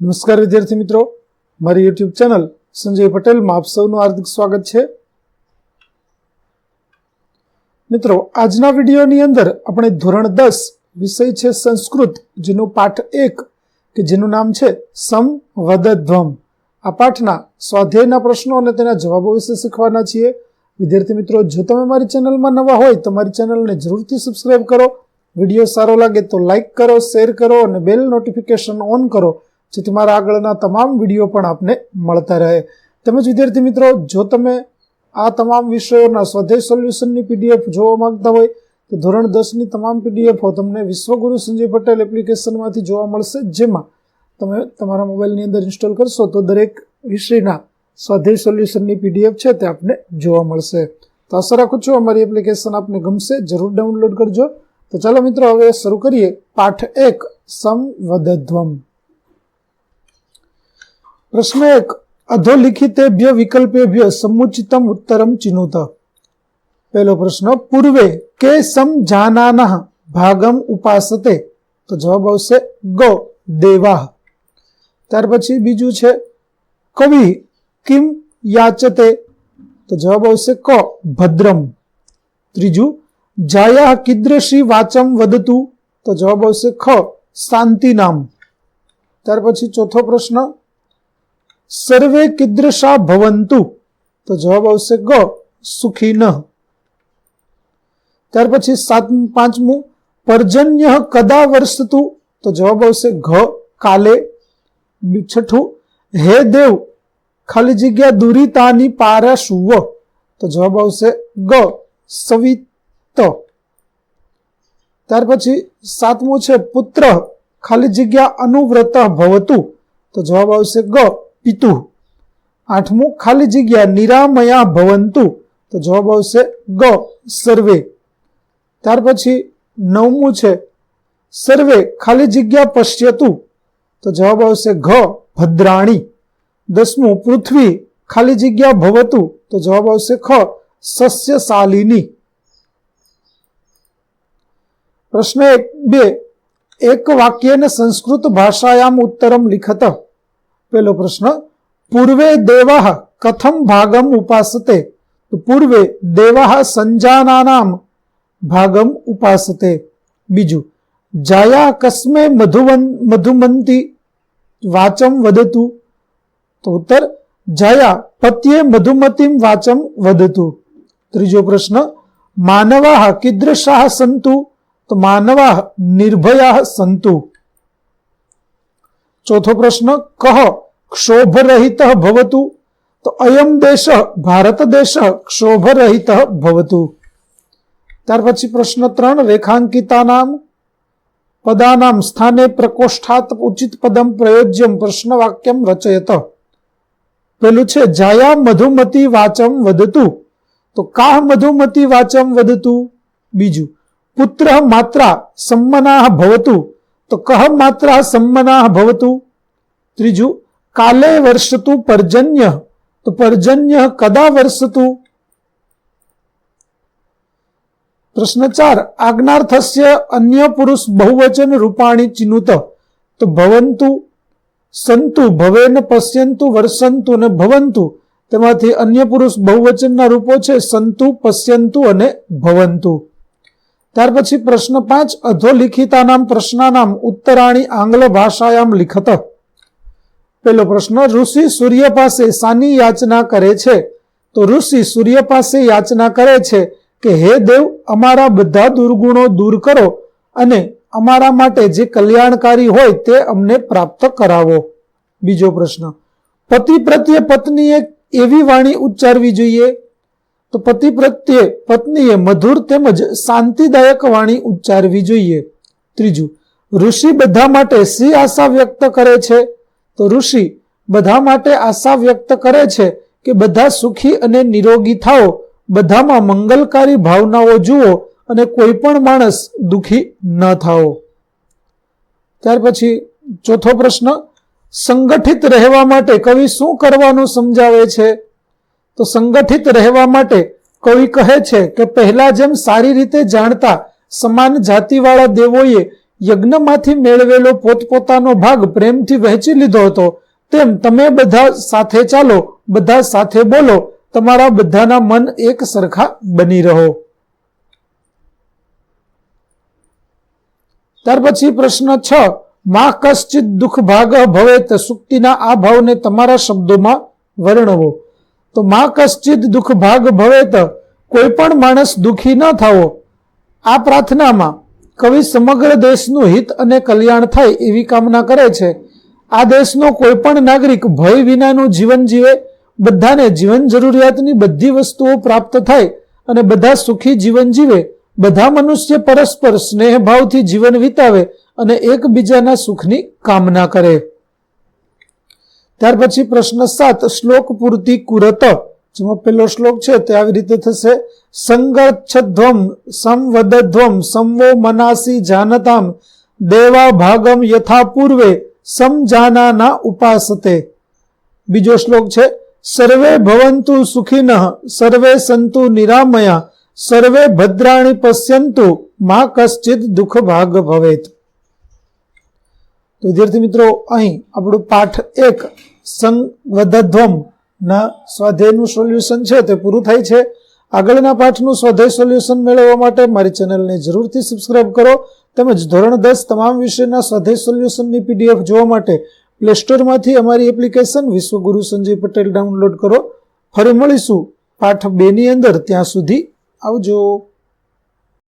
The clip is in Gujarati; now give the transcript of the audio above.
નમસ્કાર વિદ્યાર્થી મિત્રો. મારી યુટ્યુબ ચેનલ સંજય પટેલમાં આપ સૌનું હાર્દિક સ્વાગત છે. મિત્રો, આજના વિડીયોની અંદર આપણે ધોરણ દસ વિષય છે સંસ્કૃત, જેનો પાઠ એક, કે જેનું નામ છે સમ વદધ્વમ. આ પાઠના સ્વાધ્યાયના પ્રશ્નો અને તેના જવાબો વિશે શીખવાના છીએ. વિદ્યાર્થી મિત્રો, જો તમે મારી ચેનલમાં નવા હોય, તો મારી ચેનલને જરૂરથી સબસ્ક્રાઇબ કરો. વીડિયો સારો લાગે તો લાઇક કરો શેર કરો અને બેલ નોટિફિકેશન ઓન કરો. જેથી મારા આગળના તમામ વીડિયો પણ આપને મળતા રહે. તેમજ વિદ્યાર્થી મિત્રો, જો તમે આ તમામ વિષયોના સ્વાધ્યાય સોલ્યુશનની પીડીએફ જોવા માંગતા હોય, તો ધોરણ દસની તમામ પીડીએફો તમને વિશ્વગુરુ સંજય પટેલ એપ્લિકેશનમાંથી જોવા મળશે, જેમાં તમે તમારા મોબાઈલની અંદર ઇન્સ્ટોલ કરશો, તો દરેક વિષયના સ્વાધ્યાય સોલ્યુશનની પીડીએફ છે તે આપને જોવા મળશે. તો આશા રાખું છું અમારી એપ્લિકેશન આપને ગમશે, જરૂર ડાઉનલોડ કરજો. તો ચાલો મિત્રો, હવે શરૂ કરીએ પાઠ એક, સંવદધ્વમ. પ્રશ્ન એક અધોલિખિતેભ્ય વિકલ્પેભ્ય સમુચિતમ ઉત્તરમ ચિનુત પહેલો પ્રશ્ન પૂર્વે કે સમજાનાના ભાગમ ઉપાસતે તો જવાબ આવશે ગો દેવાહ ત્યાર પછી બીજું છે કવિ કિમ યાચતે તો જવાબ આવશે ક ભદ્રમ ત્રીજું જાયા કિદ્રશી વાચમ વદતું તો જવાબ આવશે ખ શાંતિ નામ ત્યાર પછી ચોથો પ્રશ્ન સર્વે કિદ્રશા ભવંતુ તો જવાબ આવશે ગ સુખી ન ત્યાર પછી સાત પાંચમું પર્જન્ય કદા વર્ષતું તો જવાબ આવશે ઘ કાલે છઠ્ઠું હે દેવ ખાલી જગ્યા દુરિતાની પારા શુવ તો જવાબ આવશે ગ સવિત ત્યાર પછી સાતમું છે પુત્ર ખાલી જગ્યા અનુવ્રત ભવતું તો જવાબ આવશે ગ પિતુ. આઠમું, ખાલી જગ્યા નિરામયા ભવંતુ. તો જવાબ આવશે ગ, સર્વે. ત્યાર પછી નવમું છે, સર્વે, ખાલી જગ્યા પશ્યતું. તો જવાબ આવશે ઘ, ભદ્રાણી. દસમું, પૃથ્વી, ખાલી જગ્યા ભવતું. તો જવાબ આવશે ખ, સસ્યશાલિની. પ્રશ્ન એક, બે. એક વાક્યને સંસ્કૃત ભાષાયામ ઉત્તરમ લિખત. પહેલો પ્રશ્ન, પૂર્વે દેવાહ કથમ ભાગમ ઉપાસતે? તો પૂર્વે દેવાહ સંજાનાનામ ભાગમ ઉપાસતે. બીજું, જાયા કસ્મે મધુવન, મધુમંતી વાચમ વદતું? તો ઉત્તર, જાયા પત્યે મધુમતીમ વાચમ વદતું. ત્રીજો પ્રશ્ન, માનવાહ કીદૃશાહ સંતુ? તો માનવા નિર્ભયા સંતુ. ચોથો પ્રશ્ન, કહ ક્ષોભરહિત ભવતુ? તો અયમ દેશ, ભારત દેશ ક્ષોભરહિત ભવતુ. ત્યાર પછી પ્રશ્ન ત્રણ, રેખાંકિતાનામ પદાનામ સ્થાને પ્રકોષ્ઠાત ઉચિત પદમ પ્રયોજ્યમ પ્રશ્ન વાક્યમ રચયત. પેલું છે, જાયા મધુમતી વાચમ વધતું તો કાહ મધુમતી વાચમ વધતું બીજું, પુત્ર માત્રા સંમના ભવતુ. તો કહ માત્ર સંમના ભવતુ. ત્રીજું, કાલે વર્ષતું પર્જન્ય. તો પર્જન્ય કદા વર્ષતું? પ્રશ્ન ચાર, આજ્ઞાર્થસ્ય અન્ય પુરુષ બહુવચન રૂપાણી ચિનુત. તો ભવંતુ, સંતુ, ભવેન પશ્યંતુ, વર્ષંતુ અને ભવંતુ. તેમાંથી અન્ય પુરુષ બહુવચનના રૂપો છે, સંતુ, પશ્યંતુ અને ભવંતુ. ત્યાર પછી પ્રશ્ન પાંચ, અધોલિખિતાનામ પ્રશ્નાનામ ઉત્તરાણી આંગ્લ ભાષાયામ લિખત. પેલો પ્રશ્ન, ઋષિ સૂર્ય પાસે સાની યાચના કરે છે? તો ઋષિ સૂર્ય પાસે યાચના કરે છે કે, હે દેવ, અમારા બધા દુર્ગુણો દૂર કરો અને અમારા માટે જે કલ્યાણકારી હોય તે અમને પ્રાપ્ત કરાવો. બીજો પ્રશ્ન, પતિ પ્રત્યે પત્નીએ એવી વાણી ઉચ્ચારવી જોઈએ? તો પતિ પ્રત્યે પત્નીએ મધુર તેમજ શાંતિદાયક વાણી ઉચ્ચારવી જોઈએ. ત્રીજું, ઋષિ બધા માટે શી આશા વ્યક્ત કરે છે? તો ઋષિ બધા માટે આશા વ્યક્ત કરે છે કે બધા સુખી અને નિરોગી થાઓ, બધામાં મંગલકારી ભાવનાઓ જુઓ અને કોઈ પણ માણસ દુખી ન થાઓ. ત્યાર પછી ચોથો પ્રશ્ન, સંગઠિત રહેવા માટે કવિ શું કરવાનું સમજાવે છે? તો સંગઠિત રહેવા માટે કવિ કહે છે કે પહેલા જેમ સારી રીતે જાણતા સમાન જાતિવાળા દેવોએ યજ્ઞમાંથી મેળવેલો પોતપોતાનો ભાગ પ્રેમથી વહેંચી લીધો હતો, તેમ તમે બધા સાથે ચાલો, બધા સાથે બોલો, તમારા બધાના મન એક સરખા બની રહો. ત્યાર પછી પ્રશ્ન છ, માં કશ્ચિત દુઃખ ભાગ ભવે સુક્તિના આ ભાવને તમારા શબ્દોમાં વર્ણવો. તો માં કશ્ચિત દુઃખ ભાગ ભવેત, કોઈ પણ માણસ દુઃખી ન થવો. આ પ્રાર્થનામાં કવિ સમગ્ર દેશનું હિત અને કલ્યાણ થાય એવી કામના કરે છે. આ દેશનો કોઈ પણ નાગરિક ભય વિનાનું જીવન જીવે, બધાને જીવન જરૂરિયાતની બધી વસ્તુઓ પ્રાપ્ત થાય અને બધા સુખી જીવન જીવે, બધા મનુષ્ય પરસ્પર સ્નેહભાવથી જીવન વિતાવે અને એકબીજાના સુખની કામના કરે. ત્યાર પછી પ્રશ્ન સાત, શ્લોક પૂર્તિ કુરત. જેમાં પેલો શ્લોક છે તે આવી રીતે થશે. સંગચ્છધ્વમ સંવદધ્વમ, સંવો મનાસી જાનતામ, દેવા ભાગમ યથા પૂર્વે, સમજાનાના ઉપાસતે. બીજો શ્લોક છે, સર્વે ભવંતુ સુખિનઃ, સર્વે સંતુ નિરામયા, સર્વે ભદ્રાણી પશ્યંતુ, મા કશ્ચિત દુઃખ ભાગ ભવેત. વિદ્યાર્થી મિત્રો, અહીં આપણું પાઠ એક સંવદધ્વમ ના સ્વાધ્યાયનું સોલ્યુશન છે, તે પૂરું થાય છે. આગળના પાઠનું સ્વાધ્યાય સોલ્યુશન મેળવવા માટે મારી ચેનલને જરૂરથી સબસ્ક્રાઇબ કરો. તેમજ ધોરણ દસ તમામ વિષયના સ્વાધ્યાય સોલ્યુશનની પીડીએફ જોવા માટે પ્લે સ્ટોરમાંથી અમારી એપ્લિકેશન વિશ્વગુરુ સંજય પટેલ ડાઉનલોડ કરો. ફરી મળીશું પાઠ બેની અંદર, ત્યાં સુધી આવજો.